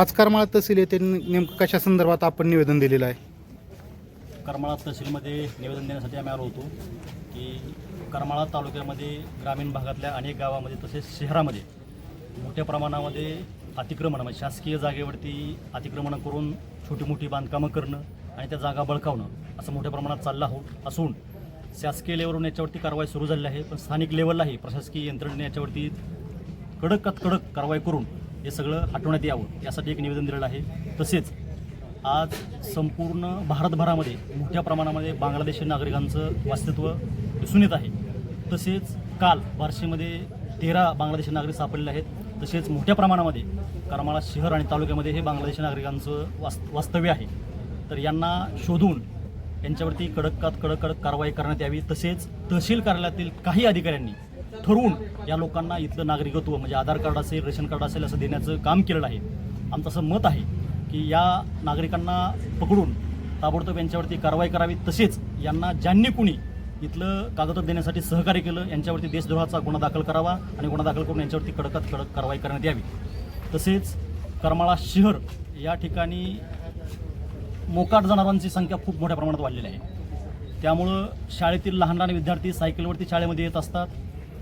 आज करमाळा तहसील येथे नेमकं कशा संदर्भात आपण निवेदन दिलेलं आहे? करमाळा तहसीलमध्ये निवेदन देण्यासाठी आम्ही आलो होतो की करमाळा तालुक्यामध्ये ग्रामीण भागातल्या अनेक गावामध्ये तसेच शहरामध्ये मोठ्या प्रमाणामध्ये अतिक्रमण म्हणजे शासकीय जागेवरती अतिक्रमण करून छोटी मोठी बांधकामं करणं आणि त्या जागा बळकावणं असं मोठ्या प्रमाणात चाललं हो असून शासकीय लेवलवरून याच्यावरती कारवाई सुरू झाली आहे. पण स्थानिक लेवललाही प्रशासकीय यंत्रणेने याच्यावरती कडकात कडक कारवाई करून हे सगळं हटवण्यात यावं यासाठी एक निवेदन दिलेलं आहे. तसेच आज संपूर्ण भारतभरामध्ये मोठ्या प्रमाणामध्ये बांगलादेशी नागरिकांचं वास्तत्व दिसून येत आहे. तसेच काल बार्शीमध्ये तेरा बांगलादेशी नागरिक सापडलेले आहेत. तसेच मोठ्या प्रमाणामध्ये करमाळा शहर आणि तालुक्यामध्ये हे बांगलादेशी नागरिकांचं वास्त वास्तव्य आहे. तर यांना शोधून यांच्यावरती कडकात कडक कडक कारवाई करण्यात यावी. तसेच तहसील कार्यालयातील काही अधिकाऱ्यांनी ठरवून या लोकांना इथलं नागरिकत्व म्हणजे आधार कार्ड असेल रेशन कार्ड असेल असं देण्याचं काम केलेलं आहे. आमचं असं मत आहे की या नागरिकांना पकडून ताबडतोब यांच्यावरती कारवाई करावी. तसेच यांना ज्यांनी कुणी इथलं कागदपत्र देण्यासाठी सहकार्य केलं यांच्यावरती देशद्रोहाचा गुन्हा दाखल करावा आणि गुन्हा दाखल करून यांच्यावरती कडकात कडक कारवाई करण्यात यावी. तसेच करमाळा शहर या ठिकाणी मोकाट जनावरांची संख्या खूप मोठ्या प्रमाणात वाढलेली आहे. त्यामुळं शाळेतील लहान लहान विद्यार्थी सायकलवरती शाळेमध्ये येत असतात.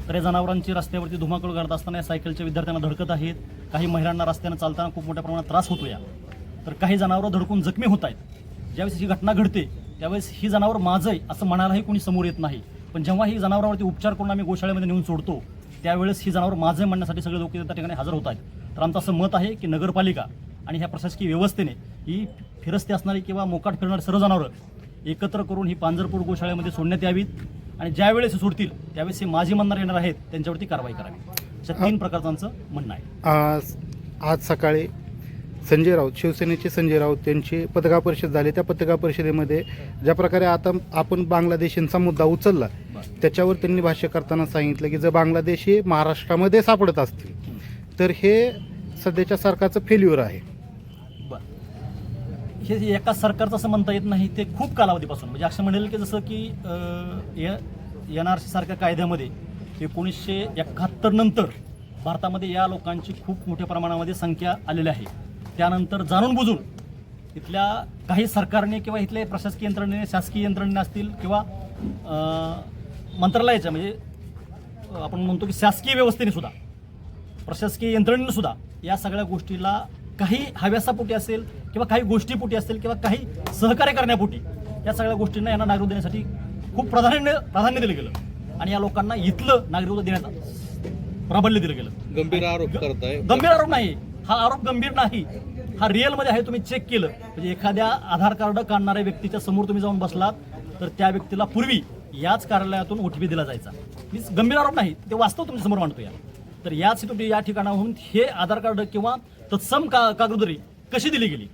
तर या जनावरांची रस्त्यावरती धुमाकूळ करत असताना या सायकलच्या विद्यार्थ्यांना धडकत आहेत. काही महिलांना रस्त्यानं चालताना खूप मोठ्या प्रमाणात त्रास होतो या तर काही जनावरं धडकून जखमी होत आहेत. ज्यावेळेस ही घटना घडते त्यावेळेस ही जनावर माझं आहे असं म्हणायलाही कोणी समोर येत नाही. पण जेव्हा ही जनावरावरती उपचार करून आम्ही गोशाळेमध्ये नेऊन सोडतो त्यावेळेस ही जनावर माझं म्हणण्यासाठी सगळे लोक त्या ठिकाणी हजर होत आहेत. तर आमचं असं मत आहे की नगरपालिका आणि ह्या प्रशासकीय व्यवस्थेने ही फिरस्ती असणारी किंवा मोकाट फिरणारी सर्व जनावरं एकत्र करून ही पांजरपूर गोशाळेमध्ये सोडण्यात यावीत. आणि ज्या वेळेस हे सोडतील त्यावेळेस हे माजी म्हणणार येणार आहेत त्यांच्यावरती कारवाई करावी. अशा तीन प्रकारचं म्हणणं आहे. आज आज सकाळी संजय राऊत शिवसेनेचे संजय राऊत यांची पत्रकार परिषद झाली. त्या पत्रकार परिषदेमध्ये ज्या प्रकारे आता आपण बांगलादेशींचा मुद्दा उचलला. त्याच्यावर त्यांनी भाष्य करताना सांगितलं की जर बांगलादेशी महाराष्ट्रामध्ये सापडत असतील तर हे सध्याच्या सरकारचं फेल्युअर आहे. हे एका सरकारचं असं म्हणता येत नाही ते खूप कालावधीपासून. म्हणजे असं म्हणेल की जसं की एन आर सी सारख्या कायद्यामध्ये एकोणीसशे एकाहत्तर नंतर भारतामध्ये या लोकांची खूप मोठ्या प्रमाणामध्ये संख्या आलेली आहे. त्यानंतर जाणून बुजून इथल्या काही सरकारने किंवा इथल्या प्रशासकीय यंत्रणेने शासकीय यंत्रणेने असतील किंवा मंत्रालयाच्या म्हणजे आपण म्हणतो की शासकीय व्यवस्थेने सुद्धा प्रशासकीय यंत्रणेनं सुद्धा या सगळ्या गोष्टीला काही हव्यासापोटी असेल किंवा काही गोष्टीपोटी असेल किंवा काही सहकार्य करण्यापोटी या सगळ्या गोष्टींना यांना नागरिकत्व देण्यासाठी खूप प्राधान्य प्राधान्य दिलं गेलं. आणि या लोकांना इथलं नागरिकत्व देण्याचं प्राबल्य दिलं गेलं. गंभीर आरोप करताय. गंभीर आरोप नाही. हा आरोप गंभीर नाही. हा रिअलमध्ये आहे तुम्ही चेक केलं. म्हणजे एखाद्या आधार कार्ड काढणाऱ्या व्यक्तीच्या समोर तुम्ही जाऊन बसलात तर त्या व्यक्तीला पूर्वी याच कार्यालयातून ओटीपी दिला जायचा. ही गंभीर आरोप नाही ते वास्तव तुमच्यासमोर मांडतो या तर याच तुम्ही या ठिकाणाहून हे आधार कार्ड किंवा तत्सम का कागदोदरी कशी दिली गेली?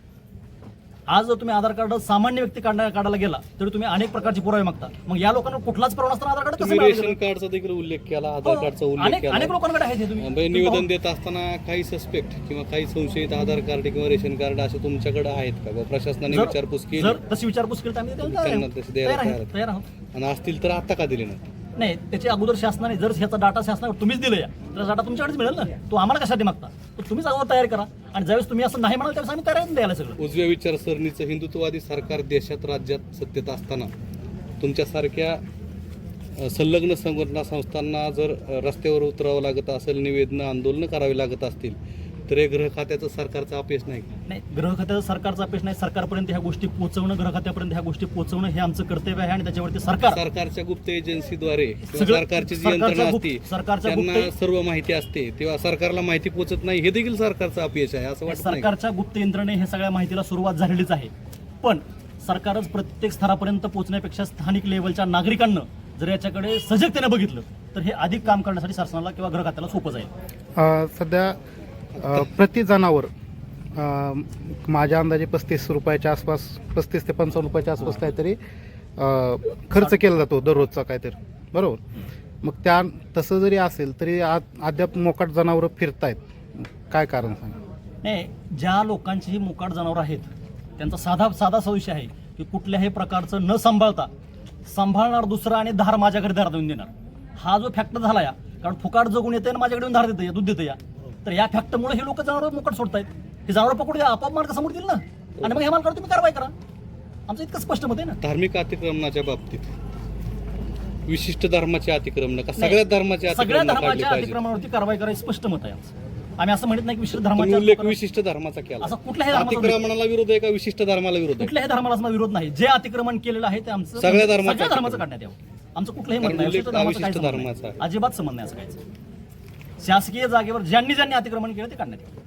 आज जर तुम्ही आधार कार्ड सामान्य व्यक्ती काढण्या काढायला गेला तरी तुम्ही अनेक प्रकारचे पुरावे मागता. मग या लोकांना कुठलाच पुरावा नसताना आधार कार्ड कसं तुम्ही रेशन? कार्डचा देखील उल्लेख केला आधार हो, कार्डचा उल्लेख अनेक केला. लोकांकडे आहे ते तुम्ही. म्हणजे निवेदन देत असताना काही सस्पेक्ट किंवा काही संशयित आधार कार्ड किंवा रेशन कार्ड असे तुमच्याकडे आहेत का? बुवा प्रशासनाने जर- विचारपूस केली? जर तशी विचारपूस केली तर आम्ही तयार त्यांना द्यायला तयार आहेत. तयार आहोत. आणि असतील तर आता का दिले नाही नाही त्याच्या अगोदर शासनाने जर ह्याचा डाटा शासनावर तुम्हीच दिलं या तर डाटा तुमच्याकडेच मिळेल ना? तो आम्हाला कशासाठी मागता? तर तुम्हीच अगोदर तयार करा. आणि ज्यावेळेस तुम्ही असं नाही म्हणाल त्यावेळेस आम्ही तयार द्यायला सगळं. उजव्या विचारसरणीचं हिंदुत्ववादी सरकार देशात राज्यात सत्तेत असताना तुमच्यासारख्या संलग्न संघटना संस्थांना जर रस्त्यावर उतरावं लागत असेल निवेदनं आंदोलनं करावी लागत असतील तर हे गृह खात्याचं सरकारचं अपयश नाही का? नाही ग्रह खात्याचं सरकारचा अपेक्षा नाही सरकारपर्यंत ह्या गोष्टी पोहोचवणं ग्रह खात्यापर्यंत ह्या गोष्टी पोहोचवणं हे आमचं कर्तव्य आहे आणि त्याच्यावरती सरकार सरकारच्या गुप्त एजन्सीद्वारे किंवा सगळं- सरकारची जी सरकारच्या यंत्रणा गुप्त- असते सरकारच्या त्यांना गुप्त- सर्व माहिती असते तेव्हा सरकारला माहिती पोहोचत नाही हे देखील सरकारचं अपयश आहे असं वाटत नाही का? सरकारच्या गुप्त यंत्रणे हे सगळ्या माहितीला सुरुवात झालेलीच आहे पण सरकारच प्रत्येक स्तरापर्यंत पोहोचण्यापेक्षा स्थानिक लेवलच्या नागरिकांना जर याच्याकडे सजगतेने बघितलं तर हे अधिक काम करण्यासाठी शासनाला किंवा ग्रह खात्याला सोपं जाईल अ, सध्या प्रति जनावर माझ्या अंदाजे पस्तीस रुपयाच्या आसपास पस्तीस ते पंचावन्न रुपयाच्या आसपास काहीतरी खर्च केला जातो दररोजचा काहीतरी. बरोबर? मग त्या तसं जरी असेल तरी आ अद्याप मोकाट जनावरं फिरतायत. काय कारण सांगा? नाही ज्या लोकांची ही मोकाट जनावरं आहेत त्यांचा साधा साधा विषय आहे की कुठल्याही प्रकारचं न सांभाळता सांभाळणार दुसरा आणि धार माझ्याकडे धार देऊन देणार. हा जो फॅक्ट झाला या कारण फुकाट जगून येते आणि माझ्याकडे धार देतं या दूध देतं या. तर या फॅक्टमुळे हे लोक जनावर मोकाट सोडतायत. हे जनावर पकडू द्या आपोआप समोर देईल ना. आणि मग हे मालकावर तुम्ही कारवाई करा. आमचं इतकं स्पष्ट मत आहे ना. धार्मिक अतिक्रमणाच्या बाबतीत विशिष्ट धर्माचे अतिक्रमण का सगळ्या धर्माचे सगळ्या धर्माच्या अतिक्रमणावरती कारवाई करायची स्पष्ट मत आहे आमचं. आम्ही असं म्हणत नाही की विशिष्ट धर्माच्या उल्लेख लोकांना- विशिष्ट धर्माचा केला. असं कुठल्याही धर्माचा अतिक्रमणाला विरोध आहे का? विशिष्ट धर्माला विरोध आहे? कुठल्याही धर्माला विरोध नाही. जे अतिक्रमण केलेलं आहे ते आमचं सगळ्या धर्माचं धर्माचं. काढण्यात यावं. आमचं कुठलंही नाही. विशिष्ट धर्माचं. धर्माचा. अजिबात संबंध नाही असं काहीच. शासकीय जागेवर ज्यांनी ज्यांनी अतिक्रमण केलं ते काढण्यात येईल.